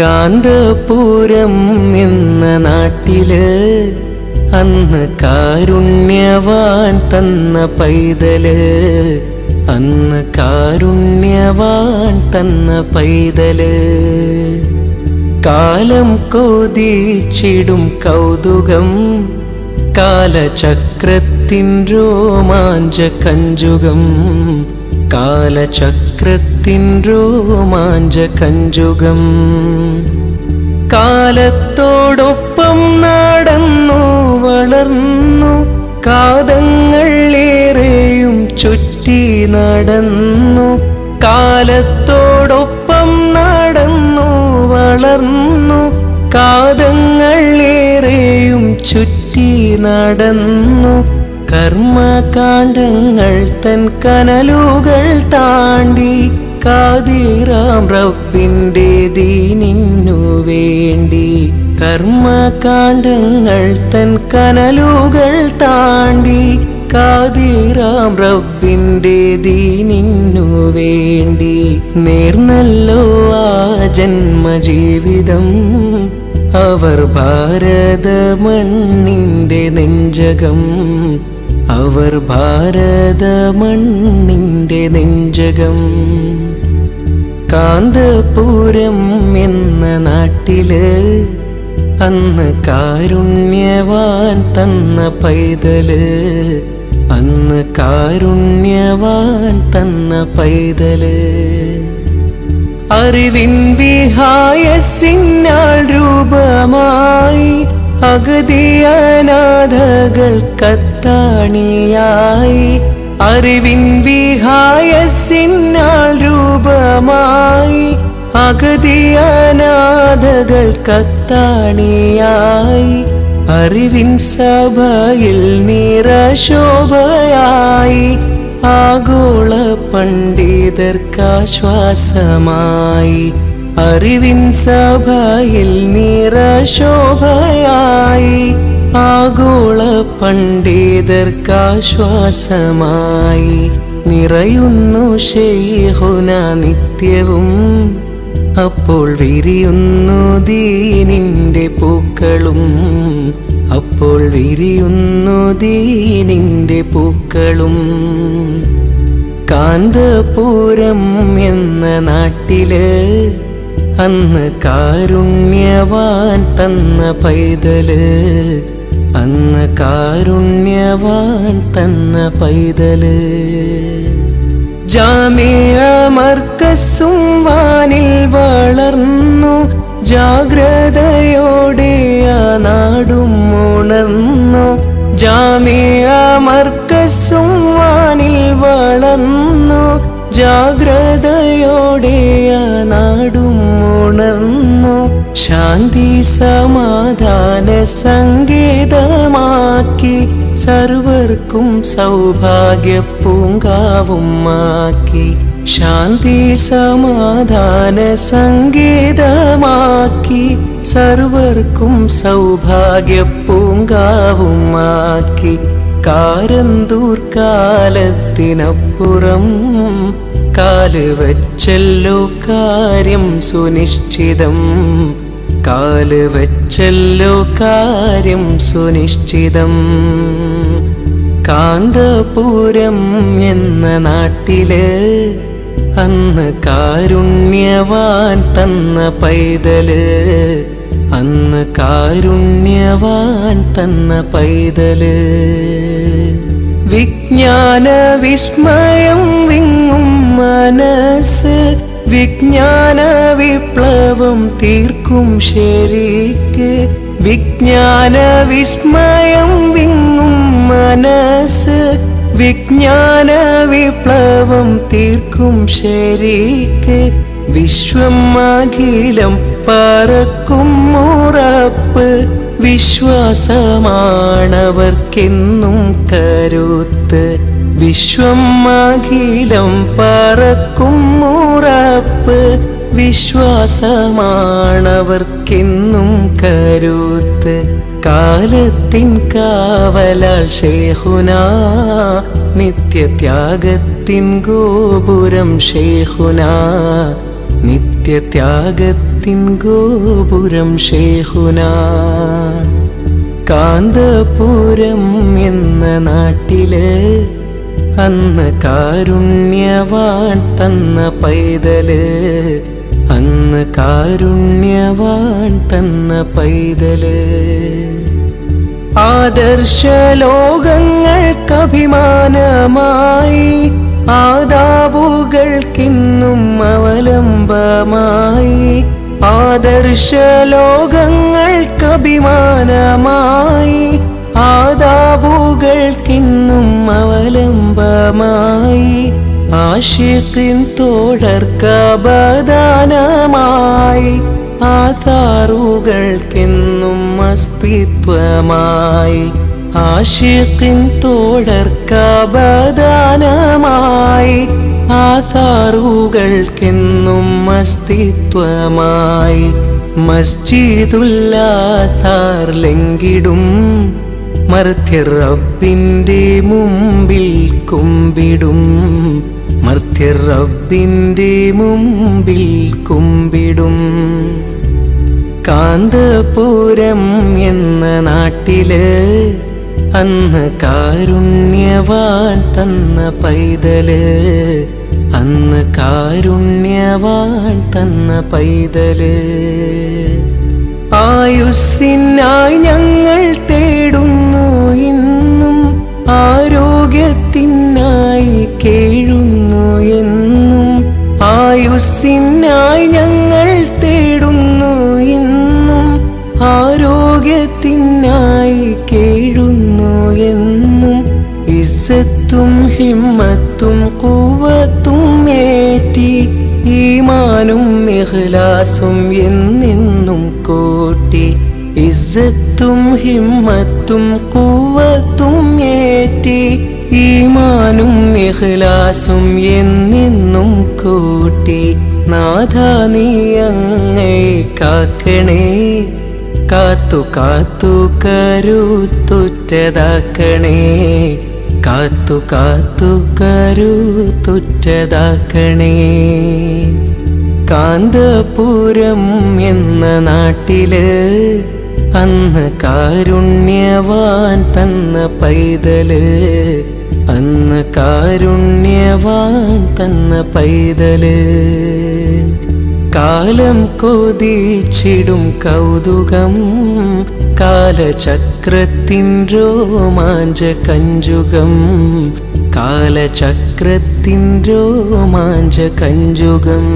കാന്തപുരം എന്ന നാട്ടിൽ അന്ന് കാരുണ്യവാൻ തന്ന പൈതൽ. അന്ന് കാരുണ്യവാൻ തന്ന പൈതൽ. കാലം കൊതിച്ചിടും കൗതുകം. കാലചക്രത്തിൻ രോമാഞ്ച കഞ്ചുകം. കാലചക്രത്തിൻ രോമാഞ്ച കഞ്ചുകം. കാലത്തോടൊപ്പം നടന്നു വളർന്നു കാതങ്ങളേറെയും ചുറ്റി നടന്നു. കാലത്തോടൊപ്പം നടന്നു വളർന്നു കാതങ്ങളേറെയും ചുറ്റി നടന്നു. കർമ്മകാണ്ഡങ്ങൾ തൻ കനലുകൾ താണ്ടി കാതിറാം റബ്ബിന്റെ ദീനിന്നു വേണ്ടി. കർമ്മകാണ്ഡങ്ങൾ തൻ കനലുകൾ താണ്ടി കാതിറാം റബ്ബിന്റെ ദീനിന്നു വേണ്ടി. നേർന്നല്ലോ ആ ജന്മജീവിതം അവർ ഭാരത മണ്ണിന്റെ നെഞ്ചകം. അവർ ഭാരത മണ്ണിന്റെ നെഞ്ചകം. കാന്തപുരം എന്ന നാട്ടിൽ അന്ന് കാരുണ്യവാൻ തന്ന പൈതൽ. അന്ന് കാരുണ്യവാൻ തന്ന പൈതൽ. അറിവിൻ വിഹായസിനാൽ രൂപമായി അഗതിയനാഥകൾ കത്താണിയായി അറിവിൻ വിഹായസിനാൽ രൂപമായി അഗതിയനാഥകൾ കത്താണിയായി അറിവിൻ സഭയിൽ നിറശോഭയായി ആഗോള പണ്ഡിതർക്കാശ്വാസമായി അറിവിൻ സഭയിൽ നിറശോഭയായി ആഗോള പണ്ഡിതർക്കാശ്വാസമായി നിറയുന്നു ശൈഹുന നിത്യവും. അപ്പോൾ വിരിയുന്നു ദീനിന്റെ പൂക്കളും. അപ്പോൾ വിരിയുന്നു ദീനിന്റെ പൂക്കളും. കാന്തപൂരം എന്ന നാട്ടിൽ അന്ന് കാരുണ്യവാൻ തന്ന പൈതൽ. അന്ന് കാരുണ്യവാൻ തന്ന പൈതൽ. ജാമിയ മർക്കസും വാനിൽ വളർന്നു. ജാഗ്രതയോടെ ആ നാടും ഉണർന്നു. ജാമിയ മർക്കസും വാനിൽ വളർന്നു. ജാഗ്രതയോടെ ആ നാടും ഉണർന്നു. ശാന്തി സമാധാന സങ്കേതമാക്കി സർവർക്കും സൗഭാഗ്യ പൂങ്കാവും ആക്കി. ശാന്തി സമാധാന സങ്കേതമാക്കി സർവർക്കും സൗഭാഗ്യ പൂങ്കാവും കാരന്തൂർ കാലത്തിനപ്പുറം കാൽ വച്ചല്ലോ കാര്യം സുനിശ്ചിതം. കാൽ വെച്ചല്ലോ കാര്യം സുനിശ്ചിതം. കാന്തപുരം എന്ന നാട്ടിൽ അന്ന് കാരുണ്യവാൻ തന്ന പൈതൽ. അന്ന് കാരുണ്യവാൻ തന്ന പൈതൽ. വിജ്ഞാന വിസ്മയം വിങ്ങും മനസ്സ് വിജ്ഞാന വിപ്ലവം തീർക്കും ശരിക്ക്. വിജ്ഞാന വിസ്മയം വിങ്ങും മനസ്സ്. വിജ്ഞാന വിപ്ലവം തീർക്കും ശരിക്ക്. വിശ്വം അഖിലം പറക്കും ഉറപ്പ്. വിശ്വാസമാണവർക്കെന്നും കരുത്ത്. വിശ്വം അഖിലം പറക്കും ഉറപ്പ്. വിശ്വാസമാണവർക്കെന്നും കരുത്ത്. കാലത്തിൻ കാവലാൽ ഷേഹുന നിത്യത്യാഗത്തിൻ ഗോപുരം ഷേഹുന നിത്യത്യാഗത്തിൻ ഗോപുരം ഷേഹുന കാന്തപുരം എന്ന നാട്ടിൽ അന്ന് കാരുണ്യവാൻ തന്ന പൈതൽ. അന്ന് കാരുണ്യവാൻ തന്ന പൈതൽ. ആദർശ ലോകങ്ങൾക്കഭിമാനമായി ആദാവുകൾക്കിന്നും അവലംബമായി ആദർശ ലോകങ്ങൾക്കഭിമാനമായി ആദാബുകൾക്കിന്നും അവലംബമായി ആഷിഖിൻ തോഴർക്കബദാനമായി ആധാറുകൾക്കെന്നും അസ്തിത്വമായി ആഷിഖിൻ തോഴർക്കബദാനമായി ആധാറുകൾക്കെന്നും അസ്തിത്വമായി മസ്ജിദുല്ലാസാർ ലംഘിടും മർത്യർ റബ്ബിന്റെ മുമ്പിൽ കുമ്പിടും. മർത്യർ റബ്ബിന്റെ മുമ്പിൽ കുമ്പിടും. കാന്തപൂരം എന്ന നാട്ടിൽ അന്ന് കാരുണ്യവാൻ തന്ന പൈതൽ. അന്ന് കാരുണ്യവാൻ തന്ന പൈതൽ. ആയുസ്സിനായി ഞങ്ങൾ ആരോഗ്യത്തിനായി കേഴുന്നു എന്നും ഇസ്സത്തും ഹിമ്മത്തും കൂവത്തും ഏറ്റി ഈമാനും മെഹ്ലാസും എന്നെന്നും കൂട്ടി ഇസ്സത്തും ഹിമ്മത്തും കൂവത്തും ഏറ്റി ഈമാനും മെഹ്ലാസും എന്നെന്നും കൂട്ടി നാഥ നീ അങ്ങേ കാക്കണേ കാത്തു കാത്തു കരുത്തുറ്റതാക്കണേ. കാത്തു കാത്തു കരുത്തുറ്റതാക്കണേ. കാന്തപുരം എന്ന നാട്ടിൽ അന്ന് കാരുണ്യവാൻ തന്ന പൈതൽ. അന്ന് കാരുണ്യവാൻ തന്ന പൈതൽ. കാലം കൊതിച്ചിടും കൗതുകം. കാലചക്രത്തിൻ രോമാഞ്ച കഞ്ചുകം കാലചക്രത്തിൻ രോമാഞ്ച കഞ്ചുകം